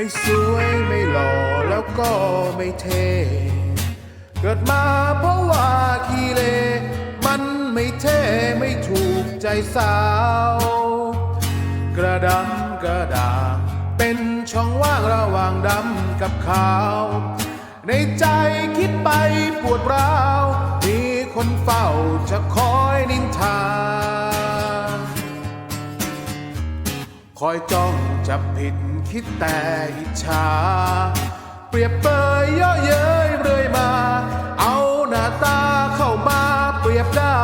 ไม่สวยไม่หล่อแล้วก็ไม่เท่เกิดมาเพราะว่าขี้เลมันไม่เท่ไม่ถูกใจสาว กระดำกระด่างเป็นช่องว่างระหว่างดำกับขาว ในใจคิดไปปวดร้าว มีคนเฝ้าจะคอยนินทา คอยจ้องจับผิดคิดแต่อิจฉา เปรียบเปยเย่อเย้ยเรื่อยมา เอาหน้าตาเข้ามาเปรียบได้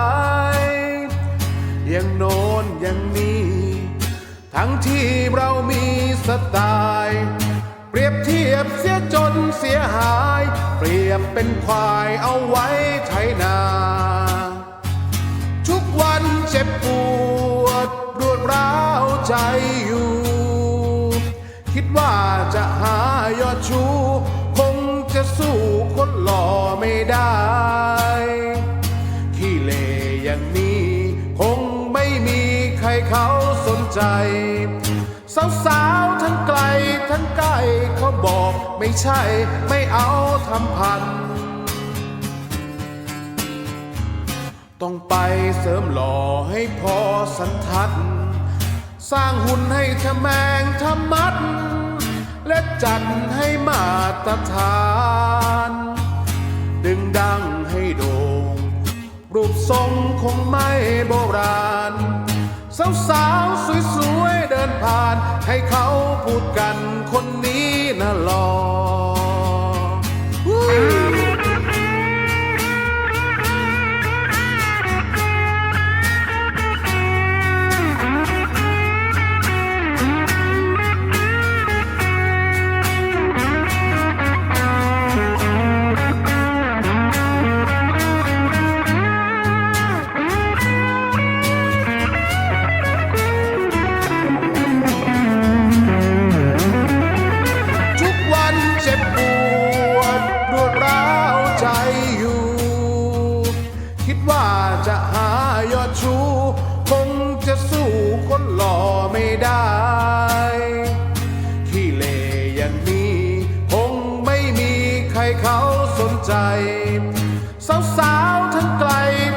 ย่างโน้นย่างนี้ ทั้งที่เรามีสไตล์เปรียบเทียบเสียจนเสียหาย เปรียบเป็นควายเอาไว้ไถนา ทุกวันเจ็บปวดรวดร้าว ใจอยู่ คิดว่าจะหายอดชูคงจะสู้คนหล่อไม่ได้ ขี้เลอย่างนี้ คงไม่มีใครเขาสนใจ สาวๆทั้งไกลทั้งใกล้เขาบอกไม่ใช่ ไม่เอาทำพัน ต้องไปเสริมหล่อให้พอสันทัด สร้างหุ่นให้ทะแมงทะมัด และจัดให้มาตรฐาน ดึงดังให้โด่ง รูปทรงคงไม่โบราณ สาวๆสวยๆเดินผ่าน ให้เขาพูดกันคนนี้น่ะหล่อง เขาสนใจ สาวๆทั้งไกล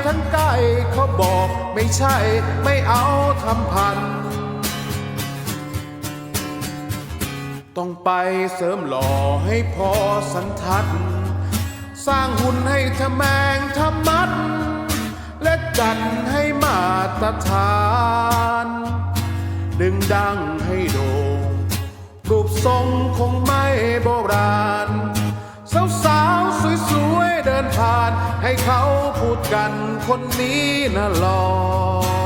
ทั้งใกล้เขาบอกไม่ใช่ไม่เอาทำพัน ต้องไปเสริมหล่อให้พอสันทัด สร้างหุ่นให้ทะแมงทะมัด และจัดให้มาตรฐาน ดึงดังให้โด่งรูปทรงคงไม่โบราณ ให้เขาพูดกันคนนี้น่ะหล่อ